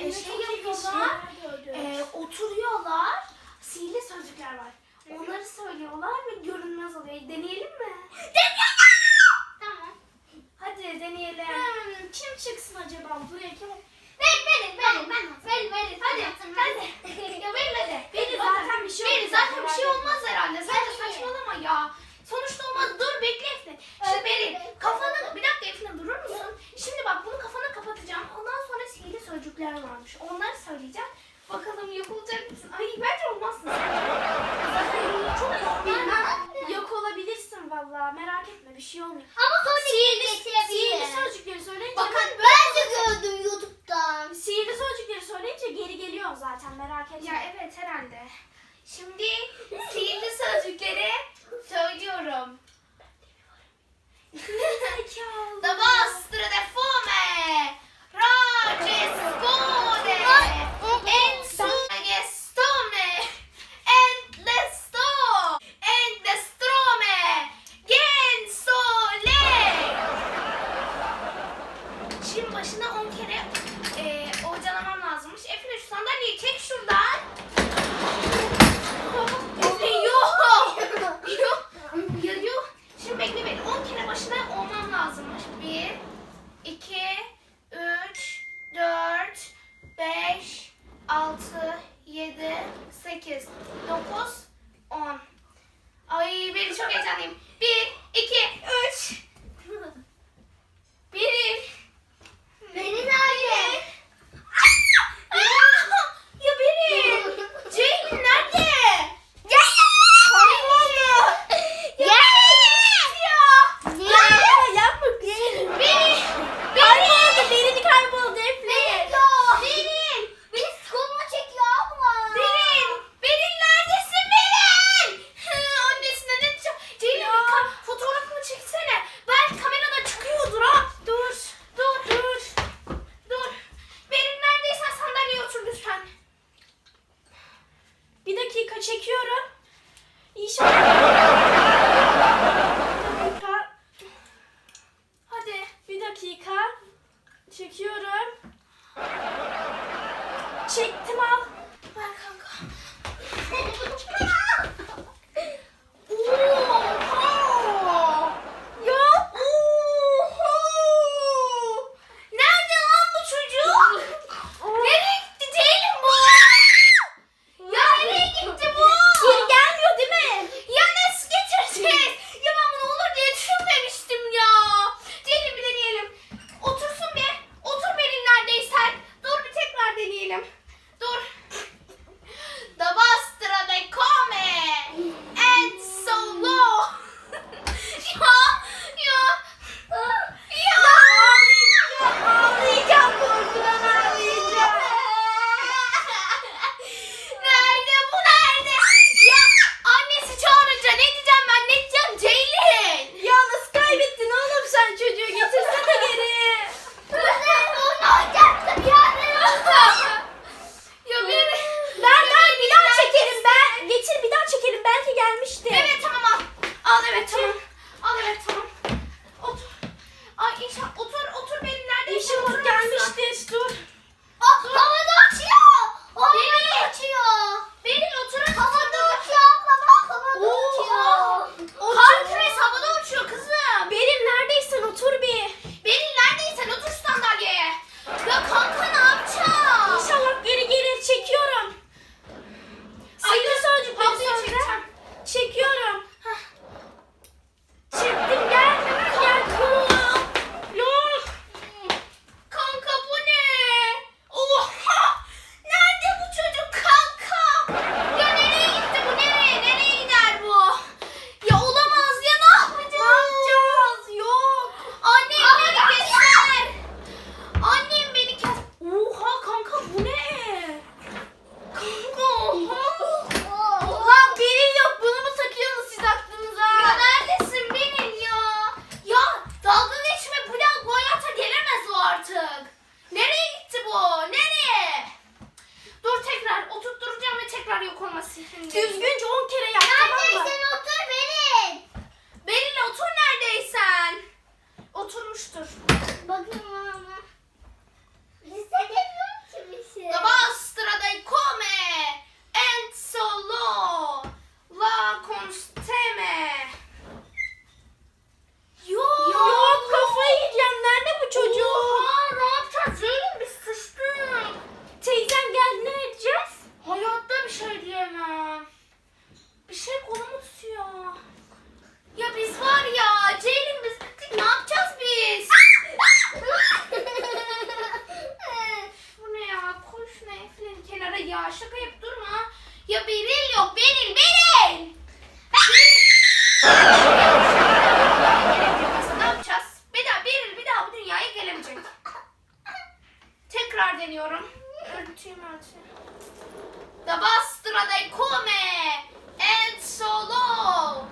e, şey yapıyorlar, e, oturuyorlar, sihirli sözcükler var. Onları söylüyorlar ve görünmez oluyor. E, deneyelim mi? Deneyelim! Tamam. Hadi deneyelim. Hmm, kim çıksın acaba buraya? Kim? Verin, verin, verin, ben verin, verin. Hadi, hadi. ya verin hadi. Verin zaten bir şey olmaz. Zaten bir şey olmaz herhalde. Sen de saçmalama ya. Sonuçta olmaz. Dur bekle Efne. Şimdi verin. Kafanı, bir dakika Efne durur musun? Şimdi bak bunu kafana kulüpler varmış. Onları söyleyeceğim. Bakalım yapılacak mısın? Ay bence olmazsın sen. çok. Yok olabilirsin valla. Merak etme bir şey olmuyor. Ama sonra sihirli, şey sihirli sözcükleri söyleyince... Bakın ben de gördüm YouTube'dan. Sihirli sözcükleri söyleyince geri geliyor zaten merak etme. Ya evet herhalde. Şimdi sihirli sözcükleri söylüyorum. Zekalı. Dabas, defol. bir, iki, üç, dört, beş, altı, yedi, sekiz, dokuz, on. Ay beni çok heyecanlıyım. Bir, iki, üç. Biri, Düzgünce tekrar deniyorum. Örtüyüm örtüyüm. The Bastra'da come and solo.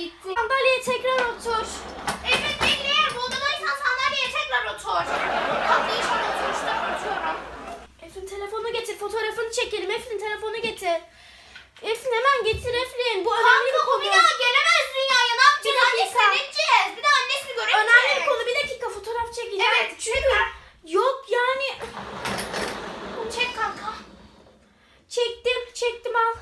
bitti. Sandalyeye tekrar otur. Evet Bekir eğer buğdadaysan sandalyeye tekrar otur. Kapıyı şu an oturuşta kurtuyorum. Eflin telefonu getir fotoğrafını çekelim. Eflin telefonu getir. Eflin hemen getir Eflin. Bu önemli bir Kanka konu. bir daha gelemez dünyaya. Ne yapacağız? Bir dakika. Annesini edeceğiz. Bir daha annesini göremeyeceğiz. Önemli bir konu. Bir dakika fotoğraf çekeceğim. Evet çünkü. Yok yani. Çek kanka. Çektim. Çektim al.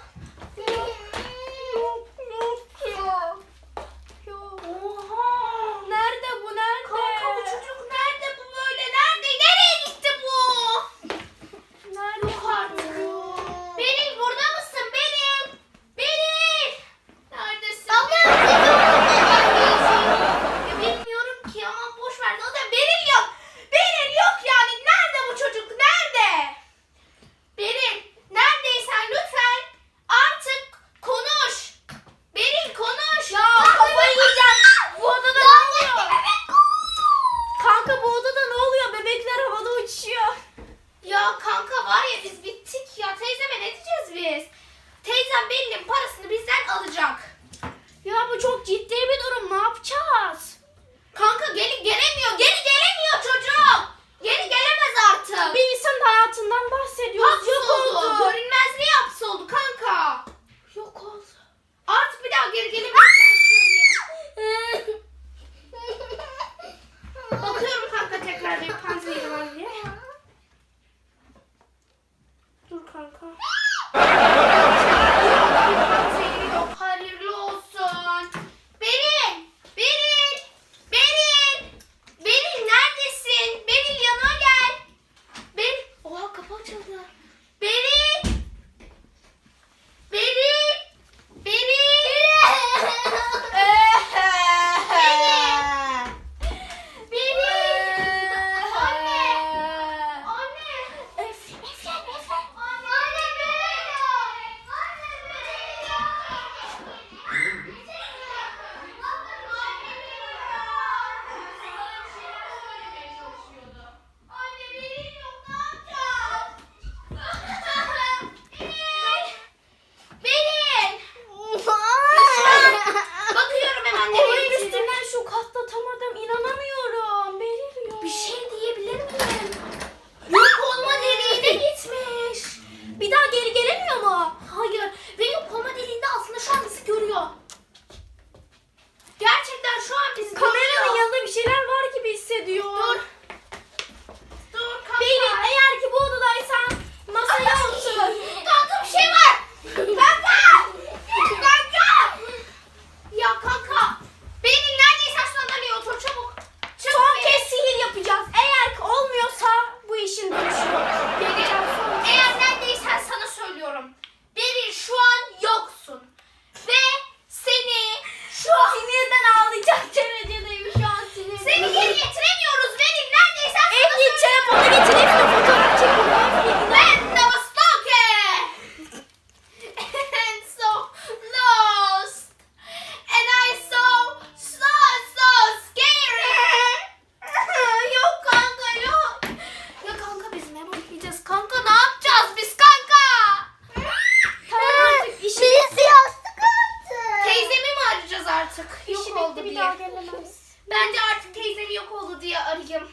artık yok İşi oldu bir diye. daha gelemez. Bence artık teyzem yok oldu diye arayayım.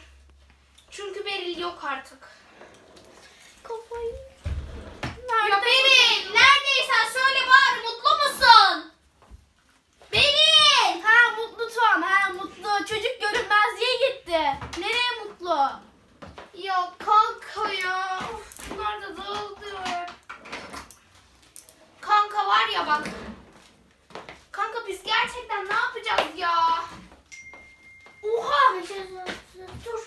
Çünkü Beril yok artık. Kafayı. Nerede? Ya Beril neredeysen söyle bari mutlu musun? Beril. Ha mutlu Tom ha mutlu. Çocuk görünmezliğe gitti. Nereye mutlu? Ya kanka ya. Of, bunlar da dağıldı. Kanka var ya bak gerçekten ne yapacağız ya? Oha! Dur.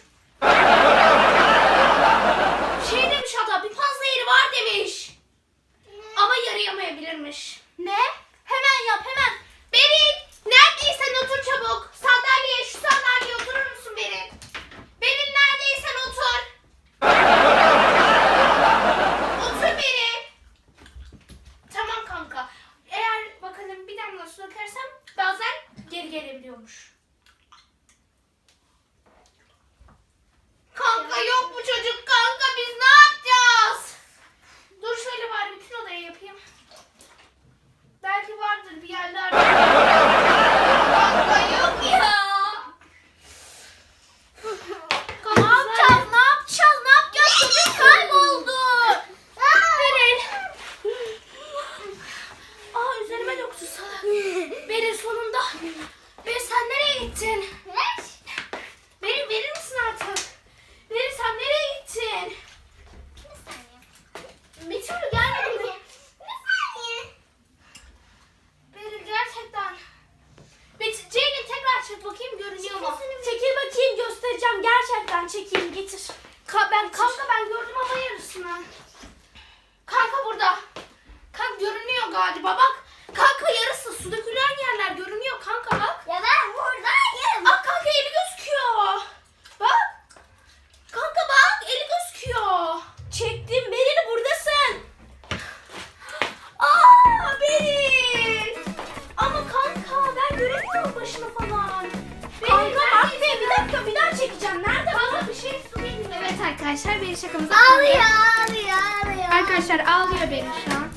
Arkadaşlar ağlıyor beni şu an.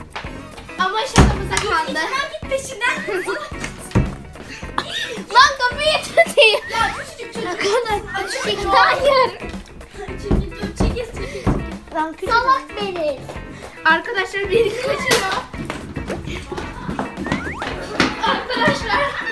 Ama şakamıza kandı. Sen git peşinden. Lan kapıyı tutayım. Ya küçücük çocuk. Kadar küçük. Hayır. Çekil dur çekil çekil. Salak beni. Arkadaşlar beni kaçıyor. Arkadaşlar.